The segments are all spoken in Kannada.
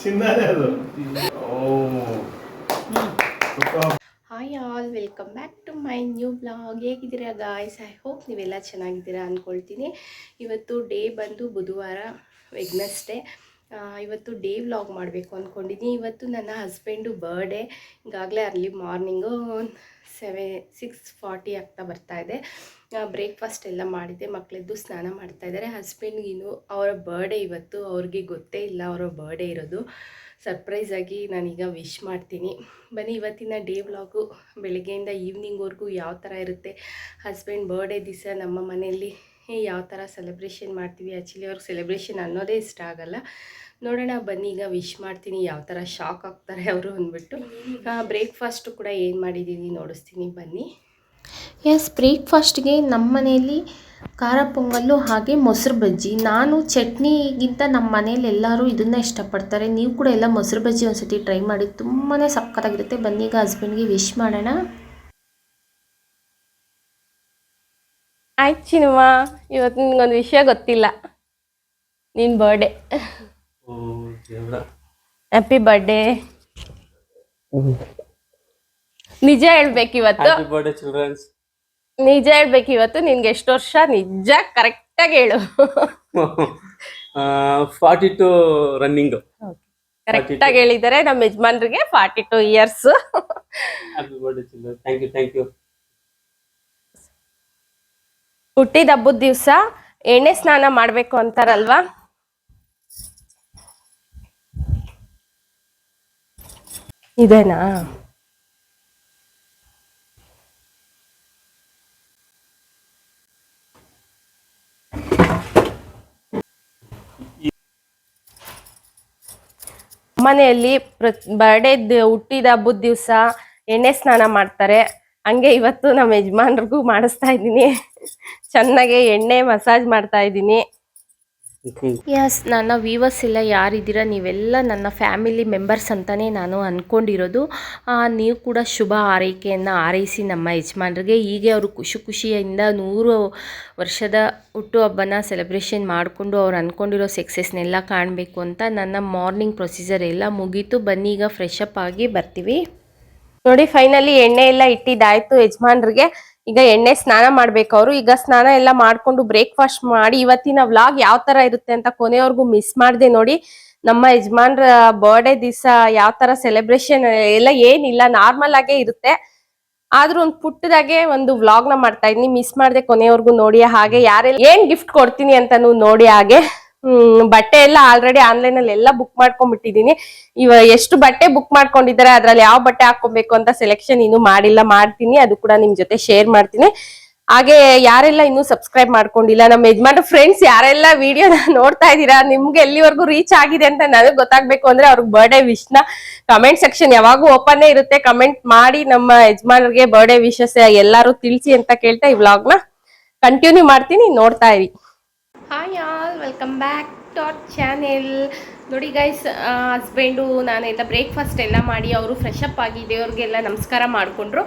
ಚಿನ್ನನೇ ಅದು. Hi all welcome back to my new blog. ಹೇಗಿದ್ದೀರಾ ಗಾಯ್ಸ್? ಐ ಹೋಪ್ ನೀವೆಲ್ಲ ಚೆನ್ನಾಗಿದ್ದೀರಾ ಅಂದ್ಕೊಳ್ತೀನಿ ಇವತ್ತು ಡೇ ಬಂದು ಬುಧವಾರ ವೆಗ್ನಸ್ಡೇ ಇವತ್ತು ಡೇ ವ್ಲಾಗ್ ಮಾಡಬೇಕು ಅಂದ್ಕೊಂಡಿದ್ದೀನಿ ಇವತ್ತು ನನ್ನ ಹಸ್ಬೆಂಡು ಬರ್ಡೇ. ಈಗಾಗಲೇ early morning seven six forty ಆಗ್ತಾ ಬರ್ತಾ ಇದೆ. ಬ್ರೇಕ್ಫಾಸ್ಟ್ ಎಲ್ಲ ಮಾಡಿದ್ದೆ ಮಕ್ಕಳದ್ದು ಸ್ನಾನ ಮಾಡ್ತಾ ಇದ್ದಾರೆ. ಅವರ ಬರ್ಡೇ ಇವತ್ತು, ಅವ್ರಿಗೆ ಗೊತ್ತೇ ಇಲ್ಲ ಅವರ ಬರ್ಡೇ ಇರೋದು. ಸರ್ಪ್ರೈಸ್ ಆಗಿ ನಾನೀಗ ವಿಶ್ ಮಾಡ್ತೀನಿ. ಬನ್ನಿ, ಇವತ್ತಿನ ಡೇ ವ್ಲಾಗು ಬೆಳಗ್ಗೆಯಿಂದ ಈವ್ನಿಂಗ್ವರೆಗೂ ಯಾವ ಥರ ಇರುತ್ತೆ? ಹಸ್ಬೆಂಡ್ ಬರ್ಡೇ ದಿವಸ ನಮ್ಮ ಮನೆಯಲ್ಲಿ ಯಾವ ಥರ ಸೆಲೆಬ್ರೇಷನ್ ಮಾಡ್ತೀವಿ? ಆ್ಯಕ್ಚುಲಿ ಅವ್ರಿಗೆ ಸೆಲೆಬ್ರೇಷನ್ ಅನ್ನೋದೇ ಇಷ್ಟ ಆಗಲ್ಲ. ನೋಡೋಣ, ಬನ್ನಿ, ಈಗ ವಿಶ್ ಮಾಡ್ತೀನಿ. ಯಾವ ಥರ ಶಾಕ್ ಆಗ್ತಾರೆ ಅವರು ಅಂದ್ಬಿಟ್ಟು. ಬ್ರೇಕ್ಫಾಸ್ಟು ಕೂಡ ಏನು ಮಾಡಿದ್ದೀನಿ ನೋಡಿಸ್ತೀನಿ, ಬನ್ನಿ. ಎಸ್ ಬ್ರೇಕ್ಫಾಸ್ಟ್ಗೆ ನಮ್ಮ ಮನೆಯಲ್ಲಿ ಖಾರ ಪೊಂಗಲ್ಲು ಹಾಗೆ ಮೊಸರು ಬಜ್ಜಿ. ನಾನು ಚಟ್ನಿಗಿಂತ ನಮ್ಮ ಮನೇಲಿ ಎಲ್ಲರೂ ಇದನ್ನು ಇಷ್ಟಪಡ್ತಾರೆ. ನೀವು ಕೂಡ ಎಲ್ಲ ಮೊಸರು ಬಜ್ಜಿ ಒಂದ್ಸತಿ ಟ್ರೈ ಮಾಡಿ ತುಂಬಾ ಸಖತ್ತಾಗಿರುತ್ತೆ. ಬನ್ನಿ ಈಗ ಹಸ್ಬೆಂಡ್ಗೆ ವಿಶ್ ಮಾಡೋಣ. ಆಯ್ತು ಚಿನ್ನಮ್ಮ ಇವತ್ತು ನಿನ್ಗೊಂದು ವಿಷಯ ಗೊತ್ತಿಲ್ಲ. ನಿನ್ನ ಬರ್ಡೇ ಹ್ಯಾಪಿ ಬರ್ಡೇ ನಿಜ ಹೇಳ್ಬೇಕು ಇವತ್ತು. ಹ್ಯಾಪಿ ಬರ್ಡೇ ಚಿಲ್ಡ್ರನ್ಸ್ ನಿಜ ಹೇಳ್ಬೇಕು ಇವತ್ತು. ನಿನ್ಗೆ ಎಷ್ಟು ವರ್ಷ? ನಿಜ ಕರೆಕ್ಟ್ ಆಗಿ ಹೇಳು. ಫಾರ್ಟಿ ಟು ರನ್ನಿಂಗ್ ಕರೆಕ್ಟಾಗಿ ಹೇಳಿದ್ದಾರೆ ನಮ್ಮ ಯಜಮಾನ್ರಿಗೆ forty two years happy birthday children thank you thank you ಹುಟ್ಟಿದ ಹಬ್ಬದ ದಿವಸ ಎಣ್ಣೆ ಸ್ನಾನ ಮಾಡಬೇಕು ಅಂತಾರಲ್ವಾ? ಇದೇನಾ? ಮನೆಯಲ್ಲಿ ಬರ್ಡೇ ಹುಟ್ಟಿದ ಹಬ್ಬದ ದಿವಸ ಎಣ್ಣೆ ಸ್ನಾನ ಮಾಡ್ತಾರೆ. ಹಂಗೆ ಇವತ್ತು ನಮ್ಮ ಯಜಮಾನ್ರಿಗೂ ಮಾಡಿಸ್ತಾ ಇದ್ದೀನಿ. ಚೆನ್ನಾಗೆ ಎಣ್ಣೆ ಮಸಾಜ್ ಮಾಡ್ತಾ ಇದ್ದೀನಿ. ಎಸ್ ನನ್ನ ವೀವರ್ಸ್ ಎಲ್ಲ ಯಾರಿದ್ದೀರಾ? ನೀವೆಲ್ಲ ನನ್ನ ಫ್ಯಾಮಿಲಿ ಮೆಂಬರ್ಸ್ ಅಂತಲೇ ನಾನು ಅಂದ್ಕೊಂಡಿರೋದು ನೀವು ಕೂಡ ಶುಭ ಆರೈಕೆಯನ್ನು ಹಾರೈಸಿ ನಮ್ಮ ಯಜಮಾನರಿಗೆ. ಹೀಗೆ ಅವರು ಖುಷಿ ಖುಷಿಯಿಂದ ನೂರು ವರ್ಷದ ಹುಟ್ಟುಹಬ್ಬನ ಸೆಲೆಬ್ರೇಷನ್ ಮಾಡಿಕೊಂಡು ಅವ್ರು ಅಂದ್ಕೊಂಡಿರೋ ಸಕ್ಸಸ್ನೆಲ್ಲ ಕಾಣಬೇಕು ಅಂತ ನನ್ನ ಮಾರ್ನಿಂಗ್ ಪ್ರೊಸೀಜರ್ ಎಲ್ಲ ಮುಗೀತು. ಬನ್ನಿ, ಈಗ ಫ್ರೆಶ್ ಅಪ್ ಆಗಿ ಬರ್ತೀವಿ. ನೋಡಿ ಫೈನಲಿ ಎಣ್ಣೆ ಎಲ್ಲ ಇಟ್ಟಿದ್ದಾಯ್ತು ಯಜಮಾನ್ರಿಗೆ. ಈಗ ಎಣ್ಣೆ ಸ್ನಾನ ಮಾಡ್ಬೇಕು ಅವರು. ಈಗ ಸ್ನಾನ ಎಲ್ಲ ಮಾಡ್ಕೊಂಡು ಬ್ರೇಕ್ಫಾಸ್ಟ್ ಮಾಡಿ ಇವತ್ತಿನ ವ್ಲಾಗ್ ಯಾವ ತರ ಇರುತ್ತೆ ಅಂತ ಕೊನೆವರೆಗೂ ಮಿಸ್ ಮಾಡ್ದೆ ನೋಡಿ. ನಮ್ಮ ಯಜಮಾನ್ರ ಬರ್ಡೇ ದಿವಸ ಯಾವ ತರ ಸೆಲೆಬ್ರೇಷನ್ ಎಲ್ಲ ಏನಿಲ್ಲ ನಾರ್ಮಲ್ ಆಗೇ ಇರುತ್ತೆ. ಆದ್ರೂ ಒಂದು ಪುಟ್ಟದಾಗೆ ಒಂದು ವ್ಲಾಗ್ನ ಮಾಡ್ತಾ ಇದ್ನಿ ಮಿಸ್ ಮಾಡ್ದೆ ಕೊನೆವರೆಗೂ ನೋಡಿ. ಹಾಗೆ ಯಾರೆಲ್ಲ ಏನ್ ಗಿಫ್ಟ್ ಕೊಡ್ತೀನಿ ಅಂತಾನು ನೋಡಿ ಹಾಗೆ. ಹ್ಮ್, ಬಟ್ಟೆ ಎಲ್ಲ ಆಲ್ರೆಡಿ ಆನ್ಲೈನ್ ಅಲ್ಲಿ ಎಲ್ಲ ಬುಕ್ ಮಾಡ್ಕೊಂಡ್ಬಿಟ್ಟಿದೀನಿ. ಇವ ಎಷ್ಟು ಬಟ್ಟೆ ಬುಕ್ ಮಾಡ್ಕೊಂಡಿದ್ದಾರೆ, ಅದ್ರಲ್ಲಿ ಯಾವ ಬಟ್ಟೆ ಹಾಕೊಬೇಕು ಅಂತ ಸೆಲೆಕ್ಷನ್ ಇನ್ನು ಮಾಡಿಲ್ಲ, ಮಾಡ್ತೀನಿ. ಅದು ಕೂಡ ನಿಮ್ ಜೊತೆ ಶೇರ್ ಮಾಡ್ತೀನಿ. ಹಾಗೆ ಯಾರೆಲ್ಲ ಇನ್ನೂ ಸಬ್ಸ್ಕ್ರೈಬ್ ಮಾಡ್ಕೊಂಡಿಲ್ಲ, ನಮ್ಮ ಯಜಮಾನ್ ಫ್ರೆಂಡ್ಸ್ ಯಾರೆಲ್ಲ ವಿಡಿಯೋನ ನೋಡ್ತಾ ಇದ್ದೀರಾ, ನಿಮ್ಗೆ ಎಲ್ಲಿವರೆಗೂ ರೀಚ್ ಆಗಿದೆ ಅಂತ ನನಗೆ ಗೊತ್ತಾಗ್ಬೇಕು ಅಂದ್ರೆ ಅವ್ರಿಗೆ ಬರ್ಡೇ ವಿಶ್ನ ಕಮೆಂಟ್ ಸೆಕ್ಷನ್ ಯಾವಾಗೂ ಓಪನ್ ಇರುತ್ತೆ. ಕಮೆಂಟ್ ಮಾಡಿ ನಮ್ಮ ಯಜಮಾನ್ರಿಗೆ ಬರ್ಡೇ ವಿಶಸ್ ಎಲ್ಲಾರು ತಿಳಿಸಿ ಅಂತ ಕೇಳ್ತಾ ಈ ವ್ಲಾಗ್ ಕಂಟಿನ್ಯೂ ಮಾಡ್ತೀನಿ, ನೋಡ್ತಾ ಇರಿ. Hi all welcome back to our channel ನೋಡಿ ಗೈಸ್ ಹಸ್ಬೆಂಡು ನಾನೆಲ್ಲ ಬ್ರೇಕ್ಫಾಸ್ಟ್ ಎಲ್ಲ ಮಾಡಿ ಅವರು ಫ್ರೆಶ್ ಅಪ್ ಆಗಿ ದೇವ್ರಿಗೆಲ್ಲ ನಮಸ್ಕಾರ ಮಾಡಿಕೊಂಡ್ರು.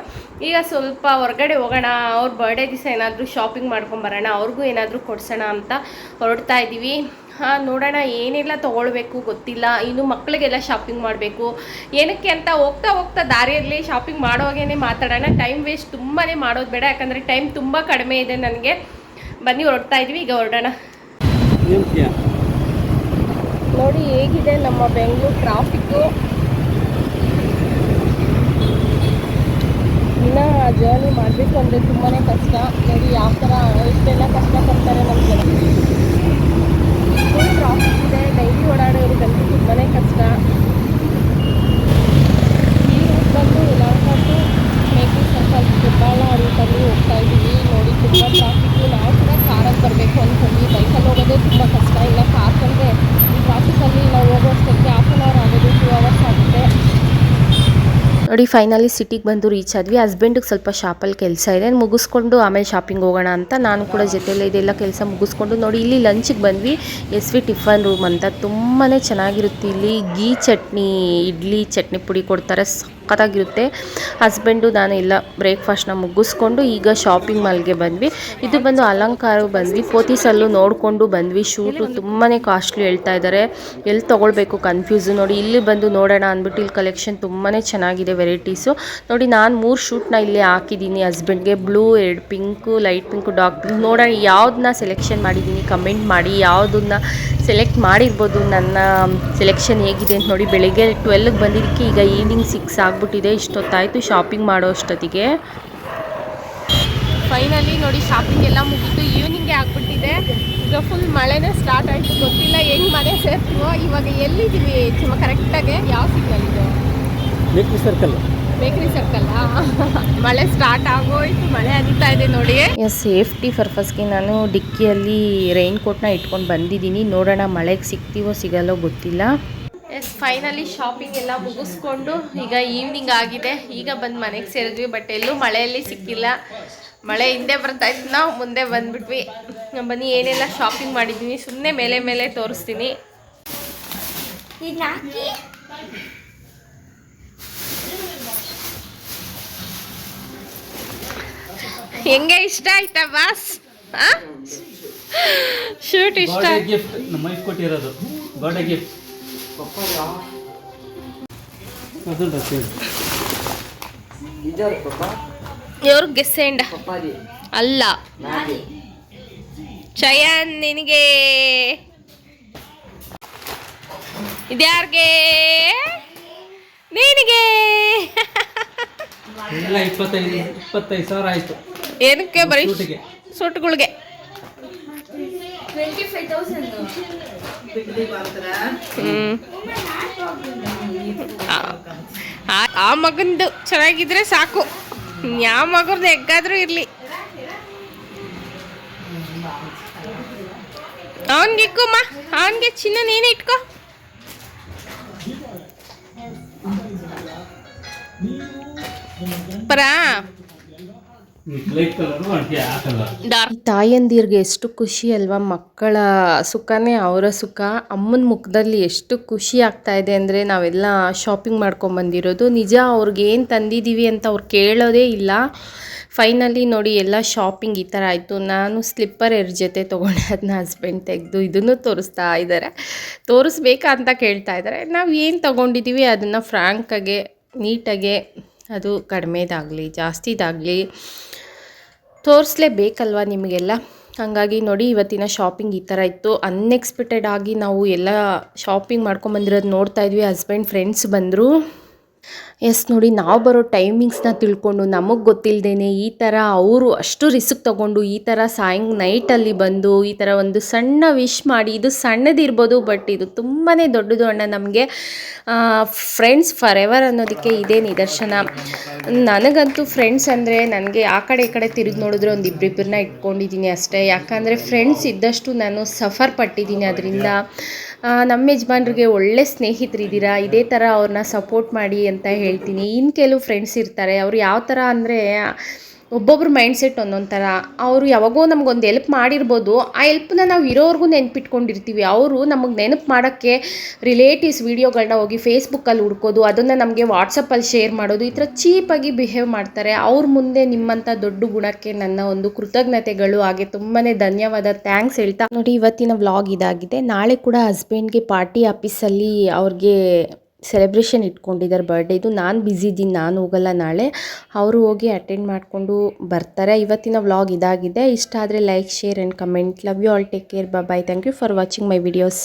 ಈಗ ಸ್ವಲ್ಪ ಹೊರಗಡೆ ಹೋಗೋಣ, ಅವ್ರ ಬರ್ಡೇ ದಿವಸ ಏನಾದರೂ ಶಾಪಿಂಗ್ ಮಾಡ್ಕೊಂಬರೋಣ ಅವ್ರಿಗೂ ಏನಾದರೂ ಕೊಡ್ಸೋಣ ಅಂತ ಹೊರಡ್ತಾ ಇದ್ದೀವಿ ಹಾಂ, ನೋಡೋಣ, ಏನೆಲ್ಲ ತೊಗೊಳ್ಬೇಕು ಗೊತ್ತಿಲ್ಲ. ಇನ್ನು ಮಕ್ಕಳಿಗೆಲ್ಲ ಶಾಪಿಂಗ್ ಮಾಡಬೇಕು. ಏನಕ್ಕೆ ಅಂತ ಹೋಗ್ತಾ ಹೋಗ್ತಾ ದಾರಿಯಲ್ಲಿ ಶಾಪಿಂಗ್ ಮಾಡೋವಾಗೇ ಮಾತಾಡೋಣ. ಟೈಮ್ ವೇಸ್ಟ್ ತುಂಬಾ ಮಾಡೋದು ಬೇಡ. ಯಾಕಂದರೆ ಟೈಮ್ ತುಂಬ ಕಡಿಮೆ ಇದೆ ನನಗೆ. ಬನ್ನಿ, ಹೊರಡ್ತಾ ಇದ್ವಿ. ಈಗ ಹೊರಡೋಣ. ನೋಡಿ, ಹೇಗಿದೆ ನಮ್ಮ ಬೆಂಗಳೂರು ಟ್ರಾಫಿಕ್ಕು ಇನ್ನ ಜರ್ನಿ ಮಾಡಬೇಕು ಅಂದರೆ ತುಂಬಾ ಕಷ್ಟ. ನೋಡಿ, ಯಾವ ಥರ ಎಷ್ಟೆಲ್ಲ ಕಷ್ಟ ಪಡ್ತಾರೆ ನಮ್ಮ ಫುಲ್ ಟ್ರಾಫಿಕ್ ಇದೆ ಡೈಲಿ ಓಡಾಡೋರಿಗಂತೂ ತುಂಬಾ ಕಷ್ಟ ಈ ರೂಟ್ ಬಂದು ಯಲಹಂಕಟ್ಟು ಮೇಕೆ ಸರ್ಕಲ್ ಹೆಬ್ಬಾಳ ರೂಟಲ್ಲಿ ಹೋಗ್ತಾ ಇದ್ದೀವಿ ನೋಡಿ ತುಂಬ ಟ್ರಾಫಿಕ್ಕು ನಾವು ಕೂಡ ಕಾರಲ್ಲಿ ಬರಬೇಕು ಅಂದ್ಕೊಂಡ್ವಿ ಬೈಕಲ್ಲಿ ಹೋಗೋದೇ ತುಂಬ ಕಷ್ಟ ಇಲ್ಲ ಕಾರ್ ಬಂದರೆ ಈ ಟ್ರಾಫಿಕಲ್ಲಿ ನಾವು ಹೋಗೋಷ್ಟಕ್ಕೆ ಹಾಫ್ ಆನ್ ಅವರ್ ಆಗೋದು ಟೂ ಅವರ್ಸ್ ಆಗುತ್ತೆ ನೋಡಿ ಫೈನಲಿ ಸಿಟಿಗೆ ಬಂದು ರೀಚ್ ಆದ್ವಿ. ಹಸ್ಬೆಂಡಿಗೆ ಸ್ವಲ್ಪ ಶಾಪಲ್ಲಿ ಕೆಲಸ ಇದೆ. ಮುಗಿಸ್ಕೊಂಡು ಆಮೇಲೆ ಶಾಪಿಂಗ್ ಹೋಗೋಣ ಅಂತ ನಾನು ಕೂಡ ಜೊತೆಯಲ್ಲೇ ಇದೆಲ್ಲ ಕೆಲಸ ಮುಗಿಸ್ಕೊಂಡು ನೋಡಿ, ಇಲ್ಲಿ ಲಂಚಿಗೆ ಬಂದ್ವಿ. ಎಸ್ ವಿ ಟಿಫನ್ ರೂಮ್ ಅಂತ. ತುಂಬಾ ಚೆನ್ನಾಗಿರುತ್ತೆ ಇಲ್ಲಿ. ಗೀ ಚಟ್ನಿ, ಇಡ್ಲಿ ಚಟ್ನಿ ಪುಡಿ ಕೊಡ್ತಾರೆ. ಸಖತ್ತಾಗಿರುತ್ತೆ. ಹಸ್ಬೆಂಡು ನಾನು ಎಲ್ಲ ಬ್ರೇಕ್ಫಾಸ್ಟ್ನ ಮುಗಿಸ್ಕೊಂಡು ಈಗ ಶಾಪಿಂಗ್ ಮಾಲ್ಗೆ ಬಂದ್ವಿ. ಇದು ಬಂದು ಅಲಂಕಾರ ಬಂದ್ವಿ ಪೋತಿಸಲ್ಲೂ ನೋಡಿಕೊಂಡು ಬಂದ್ವಿ. ಶೂಟು ತುಂಬಾ ಕಾಸ್ಟ್ಲಿ ಹೇಳ್ತಾ ಇದ್ದಾರೆ. ಎಲ್ಲಿ ತೊಗೊಳ್ಬೇಕು ಕನ್ಫ್ಯೂಸು ನೋಡಿ, ಇಲ್ಲಿ ಬಂದು ನೋಡೋಣ ಅಂದ್ಬಿಟ್ಟು ಇಲ್ಲಿ ಕಲೆಕ್ಷನ್ ತುಂಬಾ ಚೆನ್ನಾಗಿದೆ ವೆರೈಟೀಸು ನೋಡಿ, ನಾನು ಮೂರು ಶೂಟ್ನ ಇಲ್ಲಿ ಹಾಕಿದ್ದೀನಿ ಹಸ್ಬೆಂಡ್ಗೆ ಬ್ಲೂ ಎರಡು pink light pink dark pink ನೋಡೋಣ ಯಾವ್ದನ್ನ ಸೆಲೆಕ್ಷನ್ ಮಾಡಿದ್ದೀನಿ ಕಮೆಂಟ್ ಮಾಡಿ, ಯಾವುದನ್ನ ಸೆಲೆಕ್ಟ್ ಮಾಡಿರ್ಬೋದು. ನನ್ನ ಸೆಲೆಕ್ಷನ್ ಹೇಗಿದೆ ಅಂತ ನೋಡಿ ಬೆಳಿಗ್ಗೆ ಟ್ವೆಲ್ಗೆ ಬಂದಿದ್ದಕ್ಕೆ ಈಗ ಈವ್ನಿಂಗ್ ಸಿಕ್ಸ್ ಆಗಿಬಿಟ್ಟಿದೆ. ಇಷ್ಟೊತ್ತಾಯಿತು ಶಾಪಿಂಗ್ ಮಾಡೋ ಅಷ್ಟೊತ್ತಿಗೆ. ಫೈನಲಿ ನೋಡಿ ಶಾಪಿಂಗ್ ಎಲ್ಲ ಮುಗೀತು. ಈವ್ನಿಂಗೇ ಆಗಿಬಿಟ್ಟಿದೆ. ಈಗ ಫುಲ್ ಮಳೆನೇ ಸ್ಟಾರ್ಟ್ ಆಯಿತು. ಗೊತ್ತಿಲ್ಲ ಹೆಂಗೆ ಮನೆ ಸೇರ್ತೀವೋ. ಇವಾಗ ಎಲ್ಲಿದ್ದೀವಿ? ಕರೆಕ್ಟಾಗಿ ಯಾವ ಸಿಗ್ನಲ್ ಇದೆ? ಸರ್ಕಲ್ ಬೇಕ್ರಿ ಸರ್ಕಲ್ ಮಳೆ ಸ್ಟಾರ್ಟ್ ಆಗೋಯ್ತು ಮಳೆ ಆಗ್ತಾ ಇದೆ ನೋಡಿ. ಸೇಫ್ಟಿ ಪರ್ಪಸ್ಗೆ ನಾನು ಡಿಕ್ಕಿಯಲ್ಲಿ ರೈನ್ ಕೋಟ್ನ ಇಟ್ಕೊಂಡು ಬಂದಿದ್ದೀನಿ. ನೋಡೋಣ ಮಳೆಗೆ ಸಿಗ್ತೀವೋ ಸಿಗಲ್ಲೋ ಗೊತ್ತಿಲ್ಲ. ಎಸ್ ಫೈನಲಿ ಶಾಪಿಂಗ್ ಎಲ್ಲ ಮುಗಿಸ್ಕೊಂಡು ಈಗ ಈವ್ನಿಂಗ್ ಆಗಿದೆ. ಈಗ ಬಂದು ಮನೆಗೆ ಸೇರಿದ್ವಿ ಬಟ್ ಎಲ್ಲೂ ಮಳೆಯಲ್ಲಿ ಸಿಕ್ಕಿಲ್ಲ. ಮಳೆ ಹಿಂದೆ ಬರ್ತಾ ಇತ್ತು ನಾವು ಮುಂದೆ ಬಂದ್ಬಿಟ್ವಿ. ಬನ್ನಿ ಏನೆಲ್ಲ ಶಾಪಿಂಗ್ ಮಾಡಿದ್ದೀನಿ ಸುಮ್ಮನೆ ಮೇಲೆ ಮೇಲೆ ತೋರಿಸ್ತೀನಿ. ಹೆಂಗೆ ಇಷ್ಟ ಆಯ್ತಾ ಬಾಸ್? ಶೂಟ್ ಇಷ್ಟ ಗಿಫ್ಟ್ ನಮ್ಮ ವೈಫ್ ಕೊಟ್ಟಿರೋದು. ಗಾಡೆ ಗಿಫ್ಟ್ ಅದು ಡ್ರೆಸ್ ಇವ್ರ ಗೆಸ್ಸೆಂಡ ಅಲ್ಲ. ಚಯನ್ ನಿನಗೆ. ಇದ್ಯಾರ್ಗೆ? ನಿನಗೆ. ಎಲ್ಲ ಇಪ್ಪತ್ತೈದು ಇಪ್ಪತ್ತೈದು ಸಾವಿರ ಆಯಿತು. ಏನಕ್ಕೆ ಬರೀ ಶೂಟಿಗೆ ಸೂಟ್ಗಳಿಗೆ? ಆ- ಮಗಂದು ಚೆನ್ನಾಗಿದ್ರೆ ಸಾಕು. ಯಾವ ಮಗರ್ದು ಹೆಗ್ಗಾದ್ರೂ ಇರ್ಲಿ. ಅವನ್ಗೆ ಇಕ್ಕಮ್ಮ. ಅವನ್ಗೆ ಚಿನ್ನ ನೀನೆ ಇಟ್ಕೋ. ಪರಾ. ತಾಯಂದಿರಿಗೆ ಎಷ್ಟು ಖುಷಿ ಅಲ್ವಾ ಮಕ್ಕಳ ಸುಖನೇ ಅವರ ಸುಖ. ಅಮ್ಮನ ಮುಖದಲ್ಲಿ ಎಷ್ಟು ಖುಷಿ ಆಗ್ತಾ ಇದೆ ಅಂದರೆ ನಾವೆಲ್ಲ ಶಾಪಿಂಗ್ ಮಾಡ್ಕೊಂಡು ಬಂದಿರೋದು. ನಿಜ ಅವ್ರಿಗೆ ಏನು ತಂದಿದ್ದೀವಿ ಅಂತ ಅವ್ರು ಕೇಳೋದೇ ಇಲ್ಲ. ಫೈನಲಿ ನೋಡಿ ಎಲ್ಲ ಶಾಪಿಂಗ್ ಈ ಥರ ಆಯಿತು. ನಾನು ಸ್ಲಿಪ್ಪರ್ ಎರಡು ಜೊತೆ ತೊಗೊಂಡೆ ಅದನ್ನ ಹಸ್ಬೆಂಡ್ ತೆಗೆದು ಇದನ್ನು ತೋರಿಸ್ತಾ ಇದ್ದಾರೆ. ತೋರಿಸ್ಬೇಕಾ ಅಂತ ಕೇಳ್ತಾ ಇದ್ದಾರೆ. ನಾವು ಏನು ತೊಗೊಂಡಿದ್ದೀವಿ ಅದನ್ನು ಫ್ರ್ಯಾಂಕಾಗೆ ನೀಟಾಗೆ ಅದು ಕಡಿಮೆದಾಗಲಿ, ಜಾಸ್ತಿದಾಗಲಿ ತೋರಿಸ್ಲೇಬೇಕಲ್ವ ನಿಮಗೆಲ್ಲ? ಹಾಗಾಗಿ ನೋಡಿ, ಇವತ್ತಿನ ಶಾಪಿಂಗ್ ಈ ಥರ ಇತ್ತು. ಅನ್ಎಕ್ಸ್ಪೆಕ್ಟೆಡ್ ಆಗಿ ನಾವು ಎಲ್ಲ ಶಾಪಿಂಗ್ ಮಾಡ್ಕೊಂಬಂದಿರೋದು ನೋಡ್ತಾ ಇದ್ವಿ. ಹಸ್ಬೆಂಡ್ ಫ್ರೆಂಡ್ಸ್ ಬಂದರು. ಎಸ್ ನೋಡಿ ನಾವು ಬರೋ ಟೈಮಿಂಗ್ಸ್ನ ತಿಳ್ಕೊಂಡು ನಮಗೆ ಗೊತ್ತಿಲ್ಲದೇನೆ ಈ ಥರ ಅವರು ಅಷ್ಟು ರಿಸ್ಕ್ ತೊಗೊಂಡು ಈ ಥರ ಸಾಯಂಗ್ ನೈಟಲ್ಲಿ ಬಂದು ಈ ಥರ ಒಂದು ಸಣ್ಣ ವಿಶ್ ಮಾಡಿ ಇದು ಸಣ್ಣದಿರ್ಬೋದು ಬಟ್ ಇದು ತುಂಬಾ ದೊಡ್ಡದು ಅಣ್ಣ ನಮಗೆ ಫ್ರೆಂಡ್ಸ್ ಫಾರ್ ಎವರ್ ಅನ್ನೋದಕ್ಕೆ ಇದೇ ನಿದರ್ಶನ. ನನಗಂತೂ ಫ್ರೆಂಡ್ಸ್ ಅಂದರೆ ನನಗೆ ಆ ಕಡೆ ಈ ಕಡೆ ತಿರುಗಿ ನೋಡಿದ್ರೆ ಒಂದು ಇಬ್ಬರಿಬ್ಬರನ್ನ ಇಟ್ಕೊಂಡಿದ್ದೀನಿ ಅಷ್ಟೇ. ಯಾಕಂದರೆ ಫ್ರೆಂಡ್ಸ್ ಇದ್ದಷ್ಟು ನಾನು ಸಫರ್ ಪಟ್ಟಿದ್ದೀನಿ ಅದರಿಂದ. ನಮ್ಮ ಯಜಮಾನ್ರಿಗೆ ಒಳ್ಳೆ ಸ್ನೇಹಿತರಿದ್ದೀರಾ? ಇದೇ ಥರ ಅವ್ರನ್ನ ಸಪೋರ್ಟ್ ಮಾಡಿ ಅಂತ ಹೇಳ್ತೀನಿ. ಇನ್ನು ಕೆಲವು ಫ್ರೆಂಡ್ಸ್ ಇರ್ತಾರೆ. ಅವ್ರು ಯಾವ ಥರ ಅಂದರೆ ಒಬ್ಬೊಬ್ರ ಮೈಂಡ್ ಸೆಟ್ ಒಂದೊಂದು ಥರ ಅವರು ಯಾವಾಗೋ ನಮಗೊಂದು ಎಲ್ಪ್ ಮಾಡಿರ್ಬೋದು. ಆ ಎಲ್ಪ್ನ ನಾವು ಇರೋವರೆಗೂ ನೆನ್ಪಿಟ್ಕೊಂಡಿರ್ತೀವಿ. ಅವರು ನಮಗೆ ನೆನಪು ಮಾಡೋಕ್ಕೆ ರಿಲೇಟಿವ್ಸ್ ವೀಡಿಯೋಗಳನ್ನ ಹೋಗಿ ಫೇಸ್ಬುಕ್ಕಲ್ಲಿ ಹುಡ್ಕೋದು, ಅದನ್ನು ನಮಗೆ ವಾಟ್ಸಪ್ಪಲ್ಲಿ ಶೇರ್ ಮಾಡೋದು, ಈ ಥರ ಚೀಪಾಗಿ ಬಿಹೇವ್ ಮಾಡ್ತಾರೆ. ಅವ್ರ ಮುಂದೆ ನಿಮ್ಮಂಥ ದೊಡ್ಡ ಗುಣಕ್ಕೆ ನನ್ನ ಒಂದು ಕೃತಜ್ಞತೆಗಳು. ಹಾಗೆ ತುಂಬಾ ಧನ್ಯವಾದ. ಥ್ಯಾಂಕ್ಸ್ ಹೇಳ್ತಾ. ನೋಡಿ, ಇವತ್ತಿನ ವ್ಲಾಗ್ ಇದಾಗಿದೆ. ನಾಳೆ ಕೂಡ ಹಸ್ಬೆಂಡ್ಗೆ ಪಾರ್ಟಿ ಆಫೀಸಲ್ಲಿ ಅವ್ರಿಗೆ ಸೆಲೆಬ್ರೇಷನ್ ಇಟ್ಕೊಂಡಿದ್ದಾರೆ ಬರ್ಡೇದು ನಾನು ಬ್ಯುಸಿ ಇದ್ದೀನಿ, ನಾನು ಹೋಗಲ್ಲ ನಾಳೆ. ಅವರು ಹೋಗಿ ಅಟೆಂಡ್ ಮಾಡಿಕೊಂಡು ಬರ್ತಾರೆ. ಇವತ್ತಿನ ವ್ಲಾಗ್ ಇದಾಗಿದೆ. ಇಷ್ಟ ಆದರೆ like share and comment love you all take care bye thank you for watching my videos